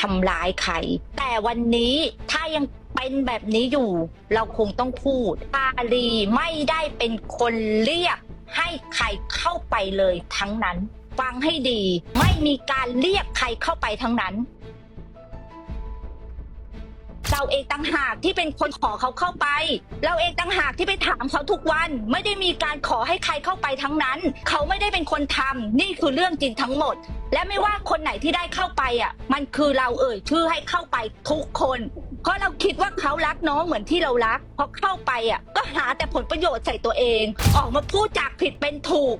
ทำร้ายใคร แต่วันนี้ถ้ายังเป็นแบบนี้อยู่ เราคงต้องพูดอาลีไม่ได้เป็นคนเรียกให้ใครเข้าไปเลยทั้งนั้น ฟังให้ดี ไม่มีการเรียกใครเข้าไปทั้งนั้น เราเองต่างหากที่เป็นคนขอเขาเข้าไป เราเองต่างหากที่ไปถามเขาทุกวัน ไม่ได้มีการขอให้ใครเข้าไปทั้งนั้น เขาไม่ได้เป็นคนทำนี่คือเรื่องจริงทั้งหมด และไม่ว่าคนไหนที่ได้เข้าไปอะ มันคือเราเอ่ยชื่อให้เข้าไปทุกคน เพราะเราคิดว่าเขารักน้องเหมือนที่เรารักพอเข้าไปอะ ก็หาแต่ผลประโยชน์ใส่ตัวเอง ออกมาพูดจากผิดเป็นถูก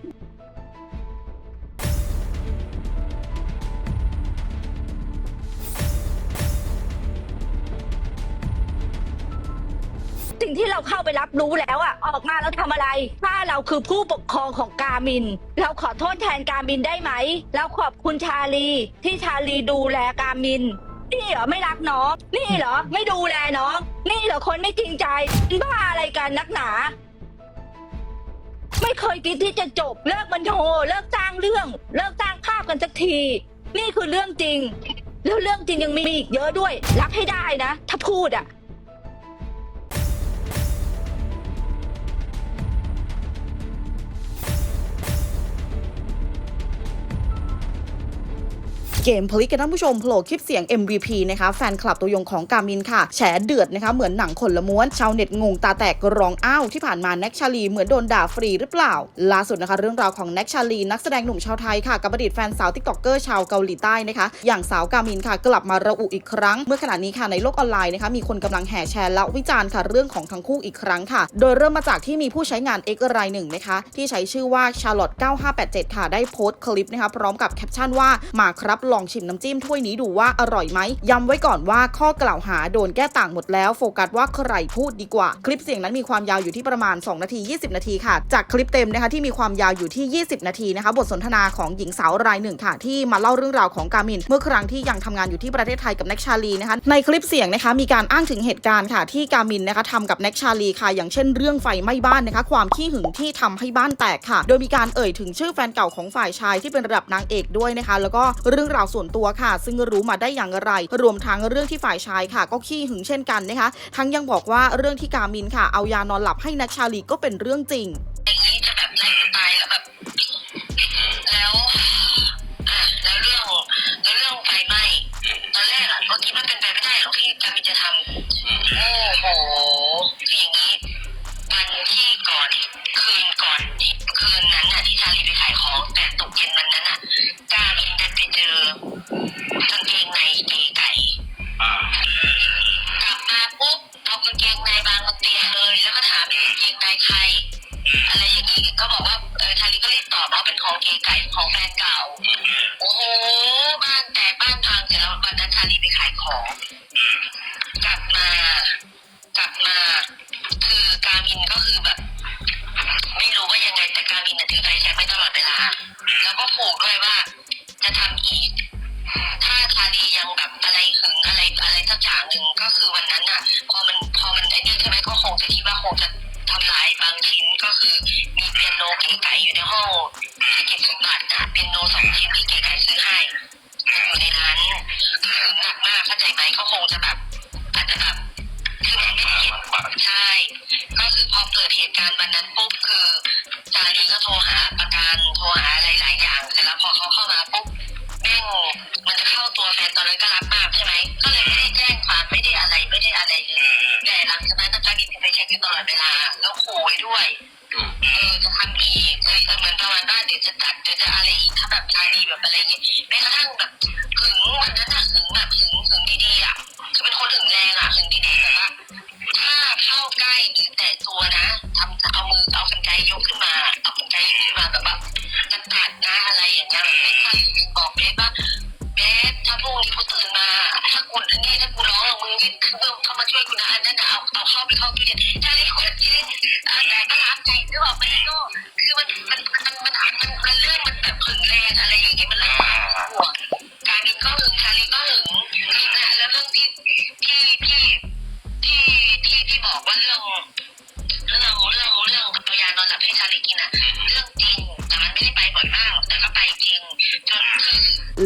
สิ่งที่เราเข้าไปรับรู้แล้วอะออกมาแล้วทำอะไร ถ้าเราคือผู้ปกครองของกามิน เราขอโทษแทนกามินได้ไหม เราขอบคุณชาลี ที่ชาลีดูแลกามิน นี่เหรอไม่รักน้อง นี่เหรอไม่ดูแลน้อง นี่เหรอคนไม่จริงใจบ้าอะไรกันนักหนา ไม่เคยคิดที่จะจบเลิกมันโทเลิกสร้างเรื่อง เลิกสร้างภาพกันสักที นี่คือเรื่องจริง แล้วเรื่องจริงยังมีอีกเยอะด้วย รับให้ได้นะ ถ้าพูดอะ เกมพลิกกันท่านผู้ชมโผล่คลิปเสียง MVP นะคะแฟนคลับตัวยงของกามินค่ะ แฉเดือดนะคะเหมือนหนังคนละม้วนชาวเน็ตงงตาแตกร้องอ้าวที่ผ่านมาแน็กชาลีเหมือนโดนด่าฟรีหรือเปล่า ล่าสุดนะคะเรื่องราวของแน็กชาลีนักแสดงหนุ่มชาวไทยค่ะกับอดีตแฟนสาวติ๊กต็อกเกอร์ชาวเกาหลีใต้นะคะอย่างสาวกามินค่ะ กลับมาระอุอีกครั้ง เมื่อขณะนี้ค่ะในโลกออนไลน์นะคะมีคนกำลังแห่แชร์และวิจารณ์ค่ะเรื่องของทั้งคู่อีกครั้งค่ะ โดยเริ่มมาจากที่มีผู้ใช้งาน X รายหนึ่งนะคะที่ใช้ชื่อว่า Charlotte 9587 ค่ะได้โพสต์คลิปนะคะพร้อมกับแคปชั่นว่ามาครับลองชิมน้ำจิ้มถ้วยนี้ดูว่าอร่อยไหมย้ำไว้ก่อนว่าข้อกล่าวหาโดนแก้ต่างหมดแล้วโฟกัสว่าใครพูดดีกว่า คลิปเสียงนั้นมีความยาวอยู่ที่ประมาณ 2 นาที 20 นาทีค่ะ จากคลิปเต็มนะคะที่มีความยาวอยู่ที่ 20 นาทีนะคะ บทสนทนาของหญิงสาวรายหนึ่งค่ะ ที่มาเล่าเรื่องราวของกามิน เมื่อครั้งที่ยังทำงานอยู่ที่ประเทศไทยกับแน็กชาลีนะคะในคลิปเสียงนะคะมีการอ้างถึงเหตุการณ์ค่ะที่กามินนะคะทำกับแน็กชาลีค่ะ อย่างเช่นเรื่องไฟไหม้บ้านนะคะความขี้หึงที่ทำให้บ้านแตกค่ะ โดยมีการเอ่ยถึงชื่อแฟนเก่าของฝ่ายชายที่เป็นระดับนางเอกด้วยนะคะ แล้วก็เรื่องราวส่วนตัวค่ะ ซึ่งรู้มาได้อย่างไร รวมทั้งเรื่องที่ฝ่ายชายค่ะ ก็ขี้หึงเช่นกันนะคะ ทั้งยังบอกว่าเรื่องที่กามินค่ะ เอายานอนหลับให้แน็กชาลีก็เป็นเรื่องจริงอย่างนี้จะแบบไล่ตายแล้วแบบแล้วอะแล้วเรื่องแล้วเรื่องไฟไหม้ตอนแรกอะก็คิดว่าเป็นไปไม่ได้หรอกที่การมินจะทำโอ้โหคืออย่าง เข้าใจไหมเขาคงจะแบบอาจจะแบบคือมันไม่เห็นใช่ ก็คือพอเกิดเหตุการณ์วันนั้นปุ๊บคือจารีก็โทรหาประกันโทรหาอะไรหลายอย่างเสร็จแล้วพอเขาเข้ามาปุ๊บแม่งมันจะเข้าตัวแฟนตอนนั้นก็รับมากใช่ไหมก็เลยไม่ได้แจ้ง ตลอดเวลา แล้วขู่ไว้ด้วยเออจะทำอีกเออเหมือนประมาณว่าเดี๋ยวจะตัดเดี๋ยวจะอะไรอีกถ้าแบบชาดีแบบอะไรอย่างเงี้ยแม้กระทั่งแบบหึงวันนั้นอะหึงแบบหึงหึงดีๆอะคือเป็นคนหึงแรงอะหึงดีๆแต่ว่าถ้าเข้าใกล้หรือแตะตัวนะทำเอามือเอากันไกยกขึ้นมาเอากันไกยกขึ้นมาแบบว่าจะตัดนะอะไรอย่างเงี้ยไม่ทันบอกเบสว่า สถ้าพรุ่งนี้กูตื่นมา ถ้ากูนนี้ถ้ากูร้องอะมึงนี่คือมึงเข้ามาช่วยกูนะอันนั้นนะเอาเอาเข้าไปเข้าตู้เย็นใช่ขวดจริงอะไรก็รับใจหรือเปล่าไม่รู้คือมันมันมันมันมันมันเรื่องมันแบบผึ่งแรงอะไรอย่างเงี้ยมันเรื่องห่วการินก็หึงชาลีก็หึงหึงอะแล้วเรื่องที่ที่ที่ที่ที่ที่บอกว่าเรื่องเรื่องเรื่องเรื่องตัวยานอนหลับให้ชาลีกินอะเรื่องจริง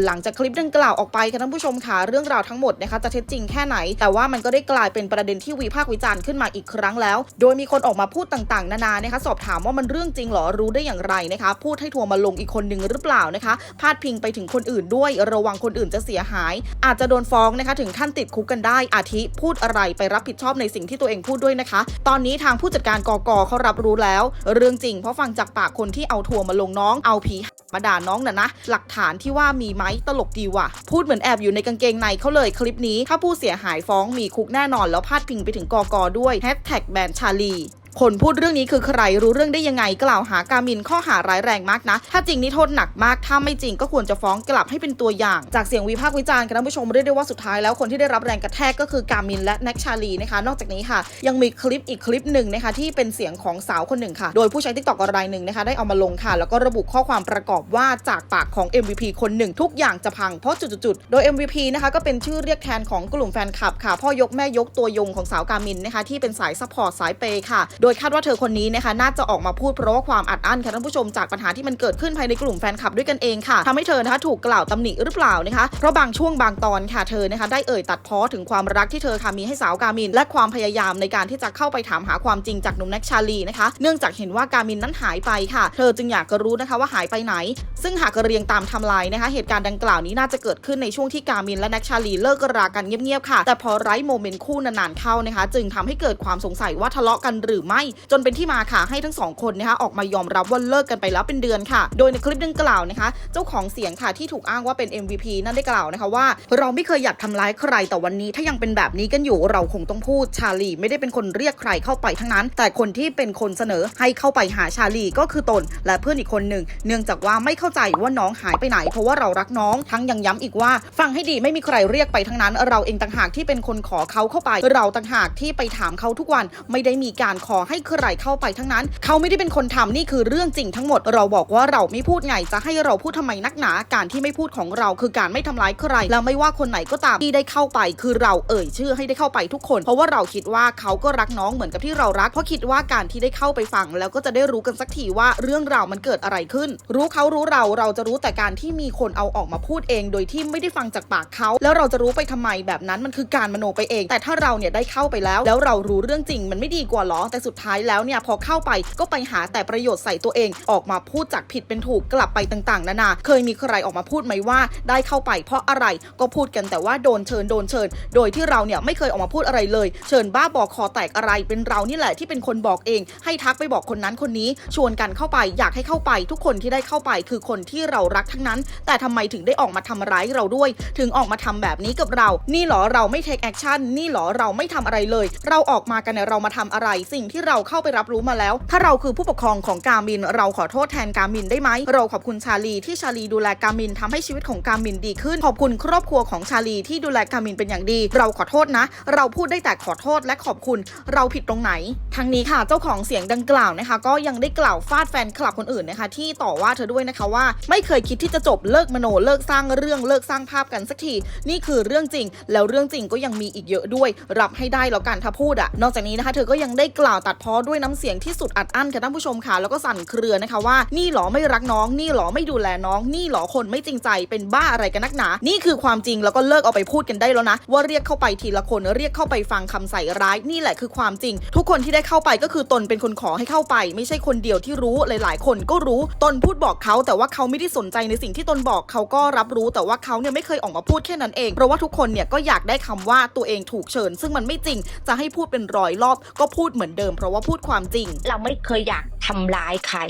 หลังจากคลิปดังกล่าวออกไปค่ะท่านผู้ชมค่ะเรื่องราวทั้งหมดนะคะจะเท็จจริงแค่ไหน แต่ว่ามันก็ได้กลายเป็นประเด็นที่วิพากษ์วิจารณ์ขึ้นมาอีกครั้งแล้ว โดยมีคนออกมาพูดต่างๆ นานานะคะสอบถามว่ามันเรื่องจริงหรอรู้ได้อย่างไรนะคะ พูดให้ทัวร์มาลงอีกคนหนึ่งหรือเปล่านะคะพาดพิงไปถึงคนอื่นด้วย ระวังคนอื่นจะเสียหาย อาจจะโดนฟ้องนะคะถึงขั้นติดคุกกันได้ อาทิพูดอะไรไปรับผิดชอบในสิ่งที่ตัวเองพูดด้วยนะคะ ตอนนี้ทางผู้จัดการกกเขารับรู้แล้ว เรื่องจริงเพราะฟังจากปากคนที่เอาทัวร์มาลงน้องเอาผี มาด่าน้องน่ะนะ หลักฐานที่ว่ามีไหมตลกดีว่ะ พูดเหมือนแอบอยู่ในกางเกงในเขาเลยคลิปนี้ ถ้าผู้เสียหายฟ้องมีคุกแน่นอนแล้วพาดพิงไปถึงกอกด้วยแฮชแท็กแบนชาลี คนพูดเรื่องนี้คือใครรู้เรื่องได้ยังไงกล่าวหากามินข้อหาร้ายแรงมากนะ ถ้าจริงนี่โทษหนักมากถ้าไม่จริงก็ควรจะฟ้องกลับให้เป็นตัวอย่าง จากเสียงวิพากษ์วิจารณ์กันท่านผู้ชมเรียกได้ว่าสุดท้ายแล้วคนที่ได้รับแรงกระแทกก็คือกามินและแน็กชาลีนะคะนอกจากนี้ค่ะ ยังมีคลิปอีกคลิปหนึ่งนะคะที่เป็นเสียงของสาวคนหนึ่งค่ะ โดยผู้ใช้ทิกตอกรายหนึ่งนะคะได้เอามาลงค่ะ แล้วก็ระบุข้อความประกอบว่าจากปากของ MVP คนหนึ่งทุกอย่างจะพังเพราะจุดๆโดย MVP นะคะก็เป็นชื่อเรียกแทนของกลุ่มแฟนคลับค่ะพ่อยกแม่ยกตัวยงของสาวกามินนะคะที่เป็นสายซัพพอร์ตสายเปย์ค่ะโดยคาดว่าเธอคนนี้นะคะน่าจะออกมาพูดเพราะว่าความอัดอั้นค่ะท่านผู้ชมจากปัญหาที่มันเกิดขึ้นภายในกลุ่มแฟนคลับด้วยกันเองค่ะทำให้เธอนะคะถูกกล่าวตำหนิหรือเปล่านะคะเพราะบางช่วงบางตอนค่ะเธอนะคะได้เอ่ยตัดพ้อถึงความรักที่เธอค่ะมีให้สาวกามิน และความพยายามในการที่จะเข้าไปถามหาความจริงจากหนุ่มแน็กชาลีนะคะ เนื่องจากเห็นว่ากามินนั้นหายไปค่ะ เธอจึงอยากจะรู้นะคะว่าหายไปไหน ซึ่งหากเรียงตามทำลายนะคะ เหตุการณ์ดังกล่าวนี้น่าจะเกิดขึ้นในช่วงที่กามินและแน็กชาลีเลิกรากันเงียบๆค่ะ แต่พอไร้โมเมนต์คู่นานๆเข้านะคะ จึงทำให้เกิดความสงสัยว่าทะเลาะกันหรือไม่จนเป็นที่มาค่ะให้ทั้งสองคนนะคะออกมายอมรับว่าเลิกกันไปแล้วเป็นเดือนค่ะ โดยในคลิปดังกล่าวนะคะ เจ้าของเสียงค่ะที่ถูกอ้างว่าเป็น MVP นั่นได้กล่าวนะคะว่า เราไม่เคยอยากทำร้ายใครแต่วันนี้ถ้ายังเป็นแบบนี้กันอยู่เราคงต้องพูดชาลีไม่ได้เป็นคนเรียกใครเข้าไปทั้งนั้น แต่คนที่เป็นคนเสนอให้เข้าไปหาชาลีก็คือตน และเพื่อนอีกคนหนึ่งเนื่องจากว่าไม่เข้าใจว่าน้องหายไปไหน เพราะว่าเรารักน้องทั้งยังย้ำอีกว่า ฟังให้ดีไม่มีใครเรียกไปทั้งนั้น เราเองต่างหากที่เป็นคนขอเขาเข้าไป เราต่างหากที่ไปถามเขาทุกวันไม่ได้มีการขอให้ใครเข้าไปทั้งนั้น เขาไม่ได้เป็นคนทำนี่คือเรื่องจริงทั้งหมด เราบอกว่าเราไม่พูดไงจะให้เราพูดทำไมนักหนา การที่ไม่พูดของเราคือการไม่ทำร้ายใคร แล้วไม่ว่าคนไหนก็ตามที่ได้เข้าไป คือเราเอ่ยชื่อให้ได้เข้าไปทุกคน เพราะว่าเราคิดว่าเขาก็รักน้องเหมือนกับที่เรารัก เพราะคิดว่าการที่ได้เข้าไปฟัง แล้วก็จะได้รู้กันสักทีว่าเรื่องราวมันเกิดอะไรขึ้น รู้เขารู้เราเราจะรู้แต่การที่มีคนเอาออกมาพูดเอง โดยที่ไม่ได้ฟังจากปากเขา แล้วเราจะรู้ไปทำไมแบบนั้นมันคือการมโนไปเอง แต่ถ้าเราเนี่ยได้เข้าไปแล้ว แล้วเรารู้เรื่องจริงมันไม่ดีกว่าหรอแต่สุดท้ายแล้วเนี่ยพอเข้าไปก็ไปหาแต่ประโยชน์ใส่ตัวเอง ออกมาพูดจากผิดเป็นถูกกลับไปต่างๆ นานา เคยมีใครออกมาพูดไหมว่า ได้เข้าไปเพราะอะไรก็พูดกันแต่ว่าโดนเชิญโดนเชิญ โดยที่เราเนี่ยไม่เคยออกมาพูดอะไรเลย เชิญบ้าบอกคอแตกอะไรเป็นเรานี่แหละที่เป็นคนบอกเอง ให้ทักไปบอกคนนั้นคนนี้ ชวนกันเข้าไปอยากให้เข้าไป ทุกคนที่ได้เข้าไปคือคนที่เรารักทั้งนั้น แต่ทำไมถึงได้ออกมาทำร้ายเราด้วย ถึงออกมาทำแบบนี้กับเรา นี่หรอเราไม่เทคแอคชั่นนี่หรอเราไม่ทำอะไรเลย เราออกมากันเนี่ยเรามาทำอะไรสิ่งที่เราเข้าไปรับรู้มาแล้ว ถ้าเราคือผู้ปกครองของกามิน เราขอโทษแทนกามินได้ไหม เราขอบคุณชาลีที่ชาลีดูแลกามินทำให้ชีวิตของกามินดีขึ้น ขอบคุณครอบครัวของชาลีที่ดูแลกามินเป็นอย่างดี เราขอโทษนะ เราพูดได้แต่ขอโทษและขอบคุณ เราผิดตรงไหน ทั้งนี้ค่ะ เจ้าของเสียงดังกล่าวนะคะ ก็ยังได้กล่าวฟาดแฟนคลับคนอื่นนะคะ ที่ต่อว่าเธอด้วยนะคะว่า ไม่เคยคิดที่จะจบเลิกมโนเลิกสร้างเรื่องเลิกสร้างภาพกันสักทีนี่คือเรื่องจริง แล้วเรื่องจริงก็ยังมีอีกเยอะด้วย รับให้ได้แล้วกันถ้าพูดอะนอกจากนี้นะคะ เธอก็ยังได้กล่าวตัดพ้อด้วยน้ำเสียงที่สุดอัดอั้นค่ะท่านผู้ชมค่ะแล้วก็สั่นเครือนะคะว่านี่หรอไม่รักน้อง นี่หรอไม่ดูแลน้อง นี่หรอคนไม่จริงใจเป็นบ้าอะไรกันนักหนา นี่คือความจริงแล้วก็เลิกเอาไปพูดกันได้แล้วนะ ว่าเรียกเข้าไปทีละคนเรียกเข้าไปฟังคำใส่ร้ายนี่แหละคือความจริง ทุกคนที่ได้เข้าไปก็คือตนเป็นคนขอให้เข้าไป ไม่ใช่คนเดียวที่รู้หลาย ๆ คนก็รู้ตนพูดบอกเขาแต่ว่าเขาไม่ได้สนใจในสิ่งที่ตนบอกเขาก็รับรู้แต่ว่าเขาเนี่ยไม่เคยออกมาพูดแค่นั้นเองเพราะว่าทุกคนเนี่ยก็อยากได้คำว่าตัวเองถูกเชิญ ซึ่งมันไม่จริงจะให้พูดเป็นร้อยรอบก็พูดเหมือนเดิมเพราะว่าพูดความจริง เราไม่เคยอยากทำร้ายใคร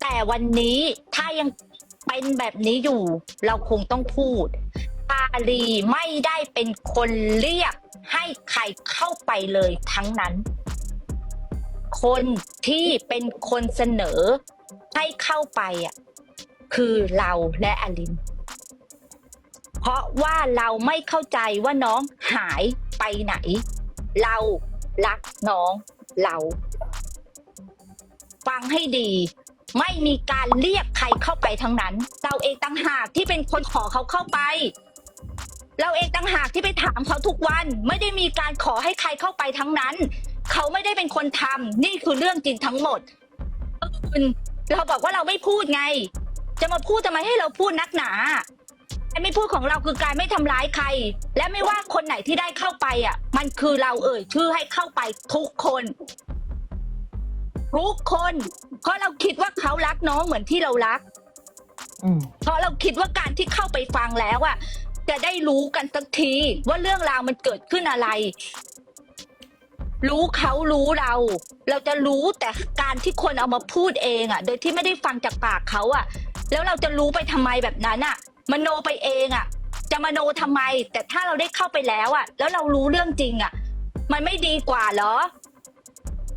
แต่วันนี้ถ้ายังเป็นแบบนี้อยู่ เราคงต้องพูดปาลีไม่ได้เป็นคนเรียกให้ใครเข้าไปเลยทั้งนั้น คนที่เป็นคนเสนอให้เข้าไปอะคือเราและอลิน เพราะว่าเราไม่เข้าใจว่าน้องหายไปไหน เรารักน้อง เรา ฟังให้ดี ไม่มีการเรียกใครเข้าไปทั้งนั้น เราเองต่างหากที่เป็นคนขอเขาเข้าไป เราเองต่างหากที่ไปถามเขาทุกวัน ไม่ได้มีการขอให้ใครเข้าไปทั้งนั้น เขาไม่ได้เป็นคนทำนี่คือเรื่องจริงทั้งหมดเราบอกว่าเราไม่พูดไง จะมาพูดทำไมให้เราพูดนักหนา การไม่พูดของเราคือการไม่ทำร้ายใคร และไม่ว่าคนไหนที่ได้เข้าไปอะ มันคือเราเอ่ยชื่อให้เข้าไปทุกคน ทุกคน เพราะเราคิดว่าเขารักน้องเหมือนที่เรารัก อืม เพราะเราคิดว่าการที่เข้าไปฟังแล้วอะจะได้รู้กันสักทีว่าเรื่องราวมันเกิดขึ้นอะไร รู้เขารู้เรา เราจะรู้แต่การที่คนเอามาพูดเองอะโดยที่ไม่ได้ฟังจากปากเขาอะแล้วเราจะรู้ไปทำไมแบบนั้นอะ มโนไปเองอะ จะมโนทำไม แต่ถ้าเราได้เข้าไปแล้วอะ แล้วเรารู้เรื่องจริงอะ มันไม่ดีกว่าเหรอ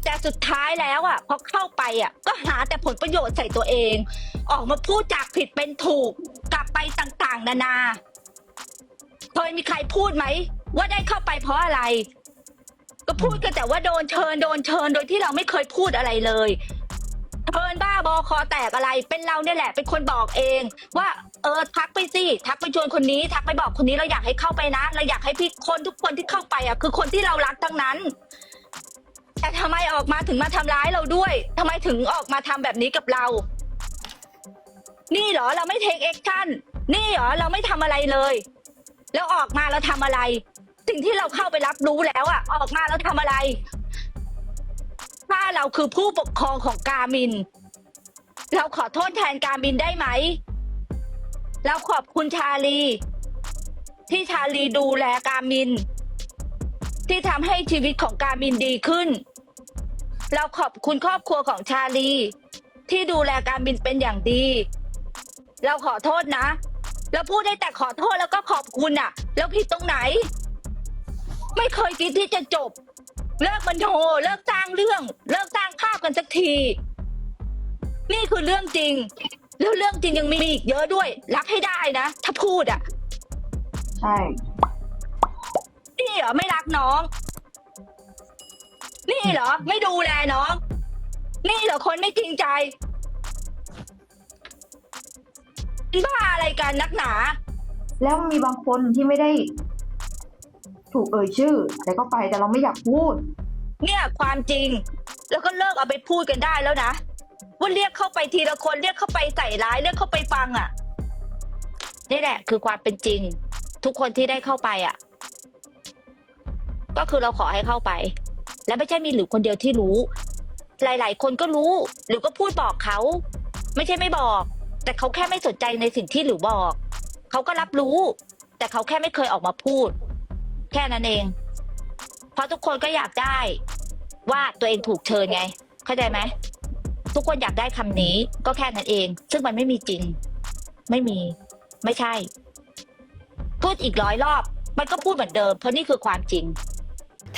แต่สุดท้ายแล้วอะพอเข้าไปอะ ก็หาแต่ผลประโยชน์ใส่ตัวเอง ออกมาพูดจากผิดเป็นถูก กลับไปต่างๆ นานาเคยมีใครพูดไหม ว่าได้เข้าไปเพราะอะไร ก็พูดกันแต่ว่าโดนเชิญโดนเชิญโดยที่เราไม่เคยพูดอะไรเลย เชิญบ้าบอคอแตกอะไร เป็นเราเนี่ยแหละ เป็นคนบอกเอง ว่าเออทักไปสิทักไปชวนคนนี้ ทักไปบอกคนนี้เราอยากให้เข้าไปนะ เราอยากให้พี่คนทุกคนที่เข้าไปอะคือคนที่เรารักทั้งนั้น แต่ทำไมออกมาถึงมาทำร้ายเราด้วยทำไมถึงออกมาทำแบบนี้กับเรา นี่เหรอเราไม่เทคแอคชั่นนี่เหรอเราไม่ทำอะไรเลย แล้วออกมาเราทำอะไร สิ่งที่เราเข้าไปรับรู้แล้วอะออกมาเราทำอะไร ถ้าเราคือผู้ปกครองของกามิน เราขอโทษแทนกามินได้ไหม เราขอบคุณชาลี ที่ชาลีดูแลกามิน ที่ทำให้ชีวิตของกามินดีขึ้น เราขอบคุณครอบครัวของชาลี ที่ดูแลการบินเป็นอย่างดี เราขอโทษนะแล้วพูดได้แต่ขอโทษแล้วก็ขอบคุณอะแล้วผิดตรงไหน ไม่เคยคิดที่จะจบ เลิกมันโทเลิกสร้างเรื่อง เลิกสร้างภาพกันสักที นี่คือเรื่องจริง แล้วเรื่องจริงยังมีอีกเยอะด้วย รับให้ได้นะ ถ้าพูดอะใช่นี่เหรอไม่รักน้อง นี่เหรอ ไม่ดูแลน้อง นี่เหรอคนไม่จริงใจเป็นบ้าอะไรกันนักหนา แล้วมีบางคนที่ไม่ได้ ถูกเอ่ยชื่อแต่ก็ไปแต่เราไม่อยากพูด เนี่ยความจริง แล้วก็เลิกเอาไปพูดกันได้แล้วนะว่าเรียกเข้าไปทีละคนเรียกเข้าไปใส่ร้ายเรียกเข้าไปฟังอะนี่แหละ คือความเป็นจริง ทุกคนที่ได้เข้าไปอะ ก็คือเราขอให้เข้าไป และไม่ใช่มีหรือคนเดียวที่รู้ หลาย ๆ คนก็รู้หรือก็พูดบอกเขา ไม่ใช่ไม่บอก แต่เขาแค่ไม่สนใจในสิ่งที่หรือบอก เขาก็รับรู้ แต่เขาแค่ไม่เคยออกมาพูด ค่นั้นเอง เพราะทุกคนก็อยากได้ว่าตัวเองถูกเชิญไง เข้าใจไหมทุกคนอยากได้คำนี้ก็แค่นั้นเอง ซึ่งมันไม่มีจริง ไม่มี ไม่ใช่ พูดอีกร้อยรอบ มันก็พูดเหมือนเดิม เพราะนี่คือความจริง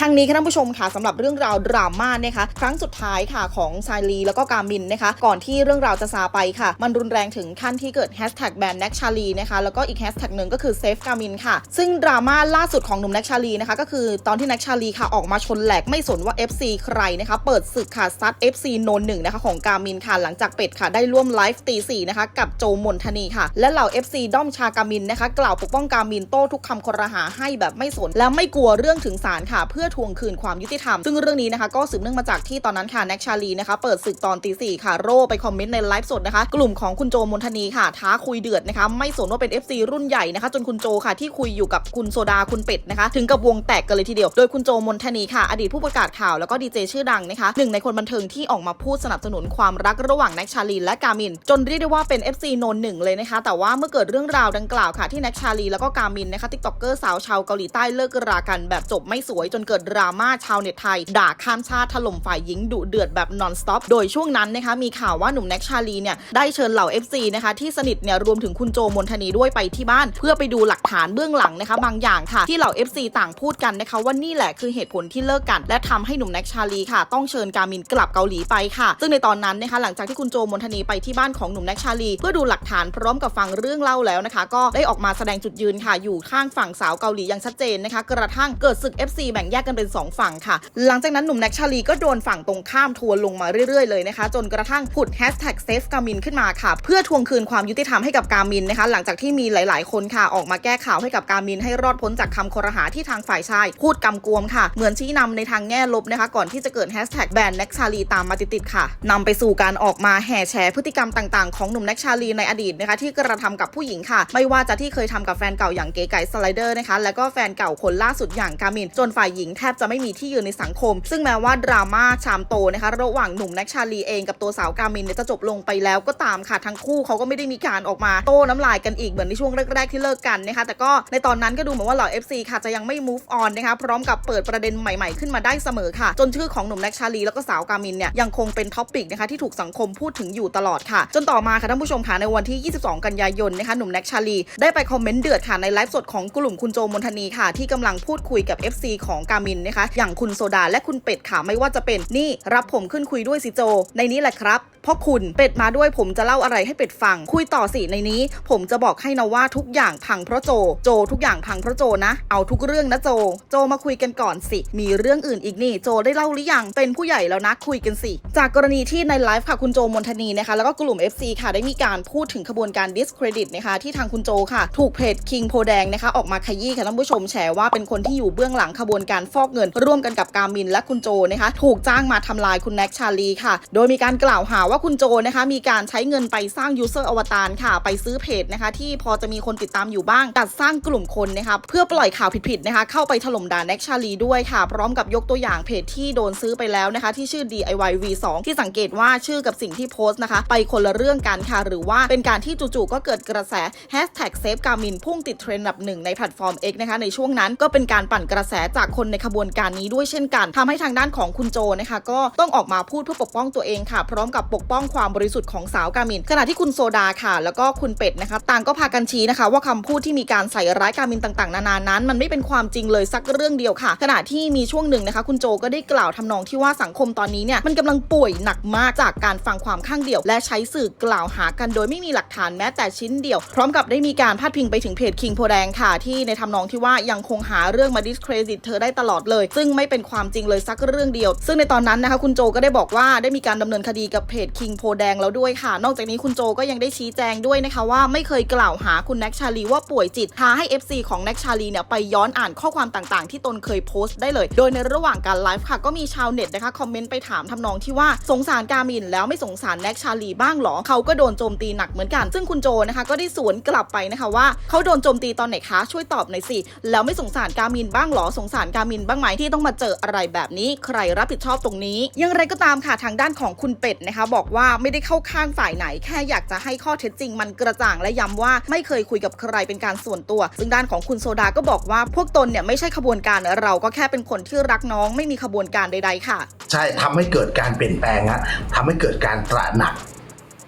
ทางนี้ค่ะท่านผู้ชมค่ะสำหรับเรื่องราวดราม่านะคะครั้งสุดท้ายค่ะของชายลีแล้วก็กามินนะคะ ก่อนที่เรื่องราวจะซาไปค่ะ มันรุนแรงถึงขั้นที่เกิดแฮชแท็กแบนแน็กชาลีนะคะแล้วก็อีกแฮชแท็กหนึ่งก็คือเซฟกามินค่ะ ซึ่งดราม่าล่าสุดของหนุ่มแน็กชาลีนะคะก็คือตอนที่แน็กชาลีค่ะออกมาชนแหลกไม่สนว่า FC ใครนะคะเปิดศึกค่ะซัด FC โนนหนึ่งนะคะของกามินค่ะหลังจากเป็ดค่ะได้ร่วมไลฟ์ตีสี่นะคะกับโจมนทนีค่ะ และเหล่า FC ด้อมชากามินนะคะกล่าวปกป้องกามินโต้ทุกคำครหาให้แบบไม่สนและไม่กลัวเรื่องถึงศาลค่ะเพื่อทวงคืนความยุติธรรม ซึ่งเรื่องนี้นะคะก็สืบเนื่องมาจากที่ตอนนั้นค่ะแน็กชาลีนะคะเปิดศึกตอนตีสี่ค่ะโร่ไปคอมเมนต์ในไลฟ์สดนะคะกลุ่มของคุณโจมนทนีค่ะ ท้าคุยเดือดนะคะไม่สนว่าเป็น FC รุ่นใหญ่นะคะจนคุณโจค่ะที่คุยอยู่กับคุณโซดาคุณเป็ดนะคะถึงกับวงแตกกันเลยทีเดียว โดยคุณโจมนทนีค่ะ อดีตผู้ประกาศข่าวแล้วก็ดีเจชื่อดังนะคะหนึ่งในคนบันเทิงที่ออกมาพูดสนับสนุนความรักระหว่างแน็กชาลีและกามิน จนเรียกได้ว่าเป็น FC โนนหนึ่งเลยนะคะแต่ว่าเมื่อเกิดเรื่องราวดังกล่าวค่ะที่แน็กชาลีแล้วก็กามินนะคะติ๊กต็อกเกอร์สาวชาวเกาหลีใต้เลิกรากันแบบจบไม่สวยจนเกิดดราม่าชาวเน็ตไทย ด่าข้ามชาติถล่มฝ่ายหญิงดุเดือดแบบ non stop โดยช่วงนั้นนะคะมีข่าวว่าหนุ่มแน็กชาลีเนี่ยได้เชิญเหล่า FC นะคะที่สนิทเนี่ยรวมถึงคุณโจมนทนีด้วยไปที่บ้าน เพื่อไปดูหลักฐานเบื้องหลังนะคะบางอย่างค่ะ ที่เหล่า FC ต่างพูดกันนะคะว่านี่แหละคือเหตุผลที่เลิกกัน และทำให้หนุ่มแน็กชาลีค่ะ ต้องเชิญกามินกลับเกาหลีไปค่ะ ซึ่งในตอนนั้นนะคะหลังจากที่คุณโจมนทนีไปที่บ้านของหนุ่มแน็กชาลี เพื่อดูหลักฐานพร้อมกับฟังเรื่องเล่าแล้วนะคะ ก็ได้ออกมาแสดงจุดยืนค่ะอยู่ข้างฝั่งสาวเกาหลีอย่างชัดเจนนะคะ กระทั่งเกิดศึก FC แบ่งแยกกันเป็น 2 ฝั่งค่ะ หลังจากนั้นหนุ่มแน็กชาลีก็โดนฝั่งตรงข้ามทัวร์ลงมาเรื่อยๆเลยนะคะ จนกระทั่งผุดแฮชแท็กเซฟกามินขึ้นมาค่ะ เพื่อทวงคืนความยุติธรรมให้กับกามินนะคะ หลังจากที่มีหลาย ๆ คนค่ะ ออกมาแก้ข่าวให้กับกามินให้รอดพ้นจากคำคอรหาที่ทางฝ่ายชาย พูดกำกวมค่ะ เหมือนชี้นำในทางแง่ลบนะคะ ก่อนที่จะเกิดแฮชแท็กแบนแน็กชาลีตามมาติดๆค่ะนำไปสู่การออกมาแห่แชร์พฤติกรรมต่าง ๆ ของหนุ่มแน็กชาลีในอดีตนะคะ ที่กระทำกับผู้หญิงค่ะ ไม่ว่าจะที่เคยทำกับแฟนเก่าอย่างเก๋ไก่สไลเดอร์นะคะ แล้วก็แฟนเก่าคนล่าสุดอย่างกามินจนฝ่ายหญิงแทบจะไม่มีที่ยืนในสังคม ซึ่งแม้ว่าดราม่าชามโตนะคะระหว่างหนุ่มแน็กชาลีเองกับตัวสาวกามินเนี่ยจะจบลงไปแล้วก็ตามค่ะทั้งคู่เขาก็ไม่ได้มีการออกมาโต้น้ำลายกันอีกเหมือนในช่วงแรกๆที่เลิกกันนะคะแต่ก็ในตอนนั้นก็ดูเหมือนว่าเหล่า FC ค่ะจะยังไม่ move on นะคะพร้อมกับเปิดประเด็นใหม่ๆขึ้นมาได้เสมอค่ะ จนชื่อของหนุ่มแน็กชาลีแล้วก็สาวกามินเนี่ยยังคงเป็นท็อปิกนะคะที่ถูกสังคมพูดถึงอยู่ตลอดค่ะ จนต่อมาค่ะท่านผู้ชมค่ะในวันที่ 22 กันยายนนะคะหนุ่มแน็กชาลีได้ไปคอมเมนต์เดือดค่ะในไลฟ์สดของกลุ่มคุณโจมนทนีค่ะที่กำลังพูดคุยกับ FC ของกามินนะคะ อย่างคุณโซดาและคุณเป็ดค่ะ ไม่ว่าจะเป็นนี่รับผมขึ้นคุยด้วยสิโจ ในนี้แหละครับเพราะคุณเป็ดมาด้วยผมจะเล่าอะไรให้เป็ดฟัง คุยต่อสิในนี้ ผมจะบอกให้นะว่าทุกอย่างพังเพราะโจ โจทุกอย่างพังเพราะโจนะ เอาทุกเรื่องนะโจ โจมาคุยกันก่อนสิ มีเรื่องอื่นอีกนี่ โจได้เล่าหรือยังเป็นผู้ใหญ่แล้วนะคุยกันสิ จากกรณีที่ในไลฟ์ค่ะคุณโจมนทนีนะคะแล้วก็กลุ่ม FC ค่ะได้มีการพูดถึงขบวนการ discredit นะคะที่ทางคุณโจค่ะ ถูกเพจ King โพแดงนะคะออกมาขยี้ค่ะท่านผู้ชมแฉว่าเป็นคนที่อยู่เบื้องหลังขบวนการฟอกเงิน ร่วมกันกับกามินและคุณโจนะคะถูกจ้างมาทำลายคุณแน็กชาลีค่ะ โดยมีการกล่าวหาว่าคุณโจนะคะมีการใช้เงินไปสร้าง user อร์อวตารค่ะ ไปซื้อเพจนะคะที่พอจะมีคนติดตามอยู่บ้างจัดสร้างกลุ่มคนนะคะเพื่อปล่อยข่าวผิดๆนะคะเข้าไปถล่มด่าแน็กชาลีด้วยค่ะ พร้อมกับยกตัวอย่างเพจที่โดนซื้อไปแล้วนะคะที่ชื่อ DIY V2 ที่สังเกตว่าชื่อกับสิ่งที่โพสต์นะคะ ไปคนละเรื่องกันค่ะ หรือว่าเป็นการที่จู่ๆก็เกิดกระแส Hashtag Save Garmin พุ่งติดเทรนด์อันดับหนึ่งในแพลตฟอร์ม X นะคะในช่วงนั้นก็เป็นการปั่นกระแสจากคนในขบวนการนี้ด้วยเช่นกันทำให้ทางด้านของคุณโจนะคะ ก็ต้องออกมาพูดเพื่อปกป้องตัวเองค่ะ พร้อมกับปกป้องความบริสุทธิ์ของสาวกามิน ขณะที่คุณโซดาค่ะ แล้วก็คุณเป็ดนะคะ ต่างก็พากันชี้นะคะ ว่าคำพูดที่มีการใส่ร้ายกามินต่างๆ นานานั้น มันไม่เป็นความจริงเลยสักเรื่องเดียวค่ะ ขณะที่มีช่วงหนึ่งนะคะ คุณโจก็ได้กล่าวทำนองที่ว่าสังคมตอนนี้เนี่ยมันกำลังป่วยหนักมากจากการฟังความข้างเดียว และใช้สื่อกล่าวหากันโดยไม่มีหลักฐานแม้แต่ชิ้นเดียว พร้อมกับได้มีการพาดพิงไปถึงเพจคิงโพแดงค่ะที่ในทำนองที่ว่ายังคงหาเรื่องมา discredit เธอได้ตลอดเลย ซึ่งไม่เป็นความจริงเลยสักเรื่องเดียว ซึ่งในตอนนั้นนะคะคุณโจก็ได้บอกว่าได้มีการดำเนินคดีกับเพจคิงโพแดงแล้วด้วยค่ะ นอกจากนี้คุณโจก็ยังได้ชี้แจงด้วยนะคะว่าไม่เคยกล่าวหาคุณแน็กชาลีว่าป่วยจิตท้าให้ FC ของแน็กชาลีเนี่ยไปย้อนอ่านข้อความต่างๆ ที่ตนเคยโพสต์ได้เลย โดยในระหว่างการไลฟ์ค่ะก็มีชาวเน็ตนะคะคอมเมนต์ไปถามทำนองที่ว่าสงสารกามินแล้วไม่สงสารแน็กชาลีบ้างหรอเขาก็โดนโจมตีหนักเหมือนกัน ซึ่งคุณโจนะคะก็ได้สวนกลับไปนะคะว่าเขาโดนโจมตีตอนไหนคะช่วยตอบหน่อยสิแล้วไม่สงสารกามินบ้างหรอสงสารกามินบ้างไหมที่ต้องมาเจออะไรแบบนี้ใครรับผิดชอบตรงนี้อย่างไรก็ตามค่ะทางด้านของคุณเป็ดนะคะ บอกว่าไม่ได้เข้าข้างฝ่ายไหน แค่อยากจะให้ข้อเท็จจริงมันกระจ่างและย้ำว่าไม่เคยคุยกับใครเป็นการส่วนตัว ซึ่งด้านของคุณโซดาก็บอกว่าพวกตนเนี่ยไม่ใช่ขบวนการเราก็แค่เป็นคนที่รักน้องไม่มีขบวนการใด ๆ ค่ะ ใช่ทำให้เกิดการเปลี่ยนแปลงอะทำให้เกิดการตระหนัก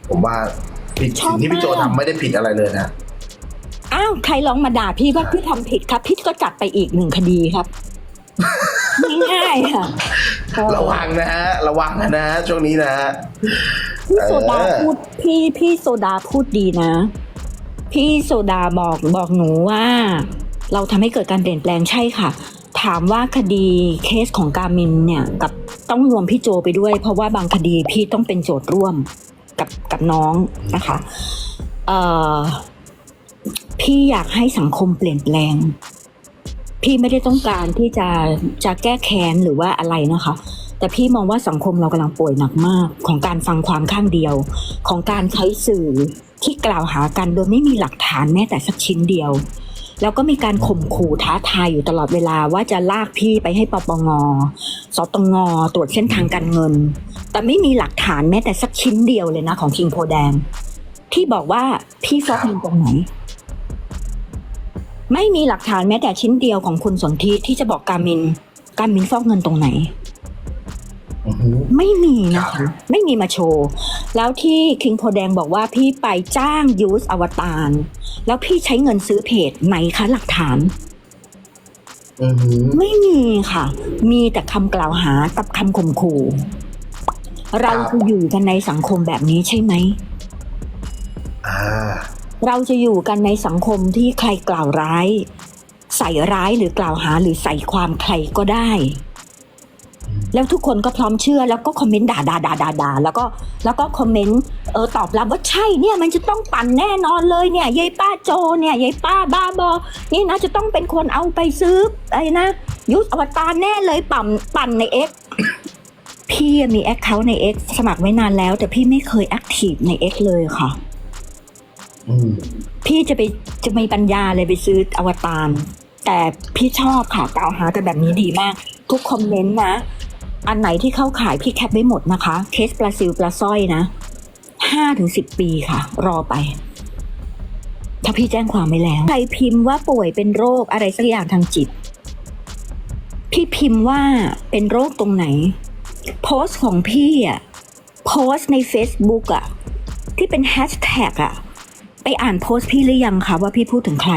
ผมว่าผิดชอบสิ่งที่พี่โจมากทำไม่ได้ผิดอะไรเลยนะอ้าวใครลองมาด่าพี่ว่าพี่ทำผิดครับ พี่ก็จัดไปอีกหนึ่งคดีครับ ง่ายๆค่ะระวังนะฮะระวังนะฮะช่วงนี้นะฮะพี่โซดาเออพูดพี่พี่โซดาพูดดีนะ พี่โซดาบอกบอกหนูว่า เราทำให้เกิดการเปลี่ยนแปลงใช่ค่ะ ถามว่าคดีเคสของกามินเนี่ยกับต้องรวมพี่โจไปด้วย เพราะว่าบางคดีพี่ต้องเป็นโจทย์ร่วมกับกับน้องนะคะเอ่อพี่อยากให้สังคมเปลี่ยนแปลง พี่ไม่ได้ต้องการที่จะจะแก้แค้นหรือว่าอะไรนะคะ แต่พี่มองว่าสังคมเรากำลังป่วยหนักมาก ของการฟังความข้างเดียว ของการใช้สื่อที่กล่าวหากันโดยไม่มีหลักฐานแม้แต่สักชิ้นเดียว แล้วก็มีการข่มขู่ท้าทายอยู่ตลอดเวลาว่าจะลากพี่ไปให้ปปงสตงตรวจเส้นทางการเงิน แต่ไม่มีหลักฐานแม้แต่สักชิ้นเดียวเลยนะของคิงโพแดงที่บอกว่าพี่ฟอกเงินตรงไหน ไม่มีหลักฐานแม้แต่ชิ้นเดียวของคุณสนธิที่จะบอกการมิน การมินฟอกเงินตรงไหนอือหือไม่มีนะครัคะบไม่มีมาโชว์ แล้วที่คิงโพแดงบอกว่าพี่ไปจ้างยูสอวตาร แล้วพี่ใช้เงินซื้อเพจไหนคะหลักฐานอือหือไม่มีค่ะ มีแต่คำกล่าวหากับคำข่มขู่เราจะอยู่กันในสังคมแบบนี้ใช่ไหมอ่า เราจะอยู่กันในสังคมที่ใครกล่าวร้าย ใส่ร้ายหรือกล่าวหาหรือใส่ความใครก็ได้ แล้วทุกคนก็พร้อมเชื่อแล้วก็คอมเมนต์ด่าด่าด่าด่าด่าแล้วก็แล้วก็คอมเมนต์เออตอบรับว่าใช่เนี่ยมันจะต้องปั่นแน่นอนเลยเนี่ยยายป้าโจเนี่ยยายป้าบ้าบอ นี่นะจะต้องเป็นคนเอาไปซื้อไอะไรนะยุทธอวตารแน่เลยปั่นปั่นใน X พี่มีแอคเคาท์ใน X สมัครไว้นานแล้ว แต่พี่ไม่เคยแอคทีฟใน X เลยค่ะ พี่จะไปจะมีปัญญาเลยไปซื้ออวตารแต่พี่ชอบค่ะกล่าวหาแต่แบบนี้ดีมาก ทุกคอมเมนต์นะ อันไหนที่เข้าขายพี่แคปไว้หมดนะคะ เคสปลาซิลปลาสร้อยนะห้าถึงสิบปีค่ะ รอไป ถ้าพี่แจ้งความไม่แล้ว ใครพิมพ์ว่าป่วยเป็นโรคอะไรสักอย่างทางจิต พี่พิมพ์ว่าเป็นโรคตรงไหน โพสต์ของพี่อะโพสต์ใน Facebook อะที่เป็นแฮชแท็กอะ ไปอ่านโพสต์พี่หรือยังคะว่าพี่พูดถึงใคร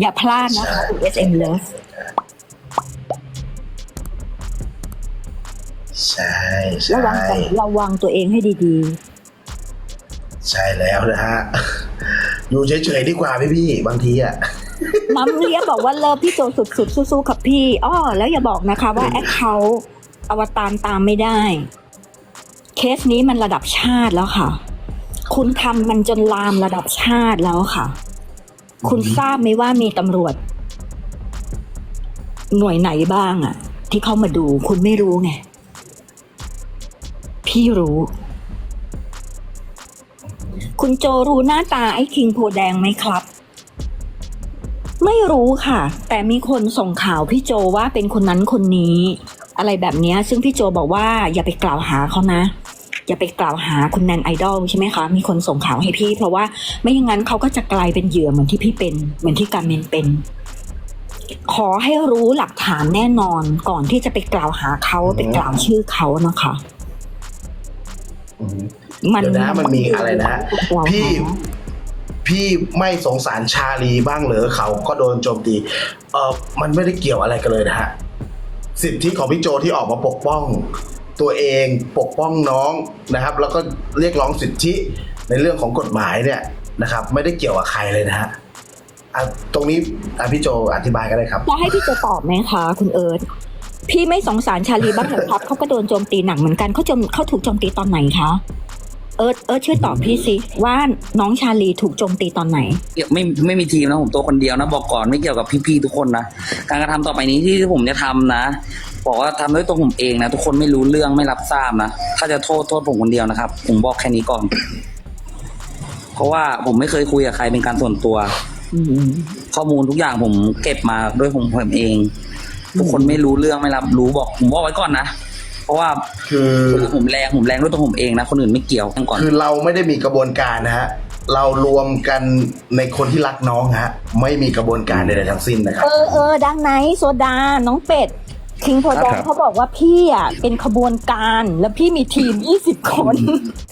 อย่าพลาดนะคะ SM Love ใช่ระใช่วังกันระวังตัวเองให้ดีใช่แล้วนะฮะอยู่เฉยๆดีกว่าพี่พี่ๆบางทีอะๆมัมเลียบอกว่าเลิฟพี่โจสุดๆสู้ๆกับพี่อ้อแล้วอย่าบอกนะคะว่าแอคเคาท์อวตารตามไม่ได้ เคสนี้มันระดับชาติแล้วค่ะ คุณทำมันจนลามระดับชาติแล้วค่ะ คุณทราบไหมว่ามีตำรวจ หน่วยไหนบ้างอะที่เข้ามาดู คุณไม่รู้ไง พี่รู้ คุณโจรู้หน้าตาไอ้คิงโพแดงไหมครับไม่รู้ค่ะ แต่มีคนส่งข่าวพี่โจว่าเป็นคนนั้นคนนี้ อะไรแบบนี้ซึ่งพี่โจบอกว่าอย่าไปกล่าวหาเขานะ อย่าไปกล่าวหาคุณแนนไอดอลใช่ไหมคะ มีคนส่งข่าวให้พี่ เพราะว่าไม่อย่างนั้นเขาก็จะกลายเป็นเหยื่อเหมือนที่พี่เป็น เหมือนที่การเมนเป็น ขอให้รู้หลักฐานแน่นอนก่อนที่จะไปกล่าวหาเขาไปกล่าวชื่อเขานะคะอืมเดี๋ยวนะมันมีอะไรนะกล่าวหาพี่พี่ไม่สงสารชาลีบ้างเหรอเขาก็โดนโจมตี เออมันไม่ได้เกี่ยวอะไรกันเลยนะฮะสิทธิของพี่โจที่ออกมาปกป้อง ตัวเองปกป้องน้องนะครับ แล้วก็เรียกร้องสิทธิในเรื่องของกฎหมายเนี่ยนะครับ ไม่ได้เกี่ยวกับใครเลยนะฮะอะตรงนี้อะพี่โจอธิบายก็ได้ครับจะให้พี่โจตอบไหมคะคุณเอิร์ธพี่ไม่สงสารชาลีบ้างเหรอครับ เขาก็โดนโจมตีหนักเหมือนกันเขาโจมเขาถูกโจมตีตอนไหนคะเอิร์ธเอิร์ธช่วยตอบพี่สิว่าน้องชาลีถูกโจมตีตอนไหน เกี่ยวไม่ไม่มีทีมนะผมตัวคนเดียวนะ บอกก่อนไม่เกี่ยวกับพี่ๆทุกคนนะ การกระทำต่อไปนี้ที่ผมจะทำนะ บอกว่าทำด้วยตัวผมเองนะ ทุกคนไม่รู้เรื่องไม่รับทราบนะถ้าจะโทษโทษผมคนเดียวนะครับ ผมบอกแค่นี้ก่อน เพราะว่าผมไม่เคยคุยกับใครเป็นการส่วนตัวอืมข้อมูลทุกอย่างผมเก็บมาด้วยผมผมเอง ทุกคนไม่รู้เรื่องไม่รับรู้บอก ผมบอกไว้ก่อนนะเพราะว่าคือผมแรงผมแรงด้วยตัวผมเองนะคนอื่นไม่เกี่ยวก่อนคือเราไม่ได้มีกระบวนการนะฮะเรารวมกันในคนที่รักน้องฮะ ไม่มีกระบวนการใดๆทั้งสิ้นนะครับ เออเออดังไหนโซดา น้องเป็ด คิงโพดองครับเขาบอกว่าพี่อะเป็นขบวนการแล้วพี่มีทีม 20 คน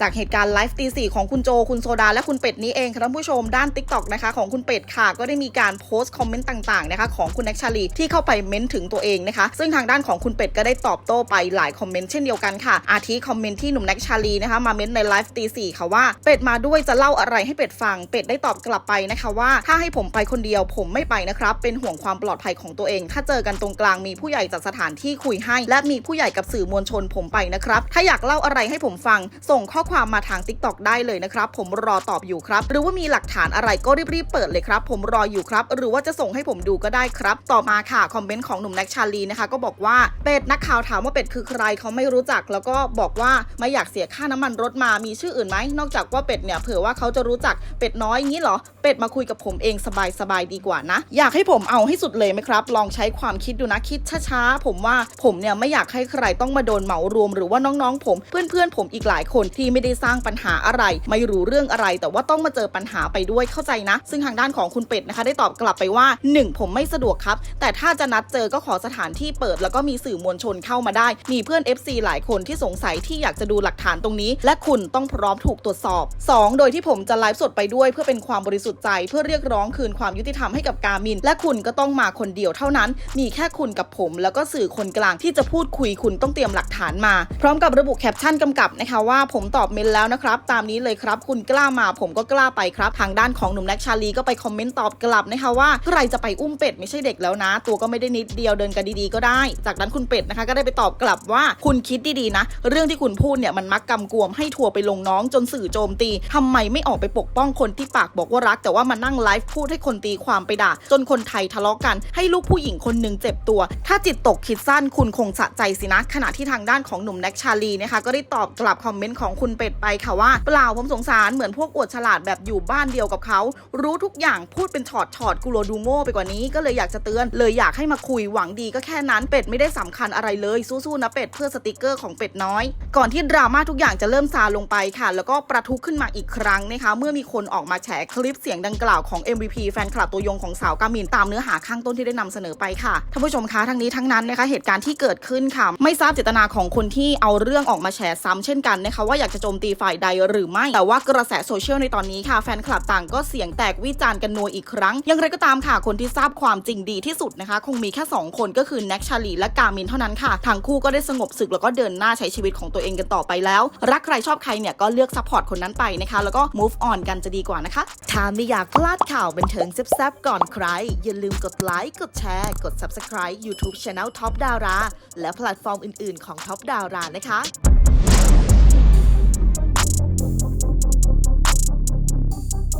จากเหตุการณ์ไลฟ์ตีสี่ของคุณโจคุณโซดา และคุณเป็ดนี้เองค่ะท่านผู้ชมด้าน t ิ k t o k นะคะของคุณเป็ดค่ะ ก็ได้มีการโพสต์คอมเมนต์ต่างๆนะคะของคุณแน็กชาลีที่เข้าไปเม้นถึงตัวเองนะคะ ซึ่งทางด้านของคุณเป็ดก็ได้ตอบโต้ไปหลายคอมเมนต์เช่นเดียวกันค่ะ อาทิคอมเมนต์ที่หนุ่มแน็กชาลีนะคะมาเม้นในไลฟ์ตีสี่ค่ะว่าเป็ดมาด้วยจะเล่าอะไรให้เป็ดฟัง เป็ดได้ตอบกลับไปนะคะว่า ถ้าให้ผมไปคนเดียวผมไม่ไปนะครับเป็นห่วงความปลอดภัยของตัวเอง ถ้าเจอกันตรงกลางมีผู้ใหญ่จัดสถานที่คุยให้ และมีผู้ใหญ่กับสื่อมวลชนผมไปนะครับ ถ้าอยากเล่าอะไรให้ผมฟัง ส่งข้อความมาทาง t ิ k t o k ได้เลยนะครับ ผมรอตอบอยู่ครับ หรือว่ามีหลักฐานอะไรก็รีบๆเปิดเลยครับ ผมรออยู่ครับ หรือว่าจะส่งให้ผมดูก็ได้ครับ ต่อมาค่ะ คอมเมนต์ของหนุ่มแน็กชาลีนะคะ ก็บอกว่าเป็ดนักข่าวถามว่าเป็ดคือใครเขาไม่รู้จัก แล้วก็บอกว่าไม่อยากเสียค่าน้ำมันรถมามีชื่ออื่นไหมนอกจากว่าเป็ดเนี่ยเผื่อว่าเขาจะรู้จักเป็ดน้อยงี้เหรอเป็ดมาคุยกับผมเองสบายๆดีกว่านะ อยากให้ผมเอาให้สุดเลยไหมครับ ลองใช้ความคิดดูนะคิดช้าๆผมว่าผมเนี่ยไม่อยากให้ใครต้องมาโดนเหมารวม หรือว่าน้องๆ ผม เพื่อนๆ ผมอีกหลายคนที่ไม่ได้สร้างปัญหาอะไร ไม่รู้เรื่องอะไร แต่ว่าต้องมาเจอปัญหาไปด้วยเข้าใจนะ ซึ่งทางด้านของคุณเป็ดนะคะ ได้ตอบกลับไปว่า 1 ผมไม่สะดวกครับ แต่ถ้าจะนัดเจอก็ขอสถานที่เปิด แล้วก็มีสื่อมวลชนเข้ามาได้ มีเพื่อน FC หลายคนที่สงสัยที่อยากจะดูหลักฐานตรงนี้ และคุณต้องพร้อมถูกตรวจสอบ 2 โดยที่ผมจะไลฟ์สดไปด้วย เพื่อเป็นความบริสุทธิ์ใจ เพื่อเรียกร้องคืนความยุติธรรมให้กับกามิน และคุณก็ต้องมาคนเดียวเท่านั้น มีแค่คุณกับผมแล้วก็สอคนกลางที่จะพูดคุยคุณต้องเตรียมหลักฐานมา พร้อมกับระบุแคปชั่นกำกับนะคะว่าผมตอบเมนแล้วนะครับ ตามนี้เลยครับ คุณกล้ามาผมก็กล้าไปครับ ทางด้านของหนุ่มแน็กชาลีก็ไปคอมเมนต์ตอบกลับนะคะว่าใครจะไปอุ้มเป็ดไม่ใช่เด็กแล้วนะ ตัวก็ไม่ได้นิดเดียวเดินกันดีๆก็ได้ จากนั้นคุณเป็ดนะคะก็ได้ไปตอบกลับว่าคุณคิดดีๆนะ เรื่องที่คุณพูดเนี่ยมันมักกำกวมให้ทัวร์ไปลงน้องจนสื่อโจมตีทำไมไม่ออกไปปกป้องคนที่ปากบอกว่ารัก แต่ว่ามานั่งไลฟ์พูดให้คนตีความไปด่าจนคนไทยทะเลาะกันให้ลูกผู้หญิงคนหนึ่งเจ็บตัว ถ้าจิตตกคิดสั้นคุณคงสะใจสินะ ขณะที่ทางด้านของหนุ่มแน็กชาลีนะคะก็ได้ตอบกลับคอมเมนต์ของคุณเป็ดไปค่ะว่า เปล่าผมสงสารเหมือนพวกอวดฉลาดแบบอยู่บ้านเดียวกับเขา รู้ทุกอย่างพูดเป็นช็อตช็อตกูโรดูโง่ไปกว่านี้ก็เลยอยากจะเตือน เลยอยากให้มาคุยหวังดีก็แค่นั้นเป็ดไม่ได้สำคัญอะไรเลยสู้ๆนะเป็ดเพื่อสติกเกอร์ของเป็ดน้อย ก่อนที่ดราม่าทุกอย่างจะเริ่มซาลงไปค่ะ แล้วก็ประทุขึ้นมาอีกครั้งนะคะเมื่อมีคนออกมาแฉคลิปเสียงดังกล่าวของ MVP แฟนคลับตัวยงของสาวกามินตามเนื้อหาข้างต้นที่ได้นำเสนอไปค่ะท่านผู้ชมคะทั้งนี้ทั้งนั้นนะคะ เหตุการณ์ที่เกิดขึ้นค่ะ ไม่ทราบเจตนาของคนที่เอาเรื่องออกมาแฉซ้ำเช่นกันนะคะว่าอยากจะโจมตีฝ่ายใดหรือไม่ แต่ว่ากระแสโซเชียลในตอนนี้ค่ะ แฟนคลับต่างก็เสียงแตกวิจารณ์กันนัวอีกครั้ง อย่างไรก็ตามค่ะ คนที่ทราบความจริงดีที่สุดนะคะ คงมีแค่ 2 คนก็คือแน็กชาลีและกามินเท่านั้นค่ะ ทั้งคู่ก็ได้สงบศึกแล้วก็เดินหน้าใช้ชีวิตของตัวเองกันต่อไปแล้ว รักใครชอบใครเนี่ยก็เลือกซัพพอร์ตคนนั้นไปนะคะ แล้วก็ move on กันจะดีกว่านะคะ ถ้าไม่อยากพลาดข่าวบันเทิงแซ่บๆก่อนใคร อย่าลืมกดไลค์ กดแชร์ กด subscribe YouTube Channel Top ท็อปดาราและแพลตฟอร์มอื่น ๆ ของท็อปดารานะคะ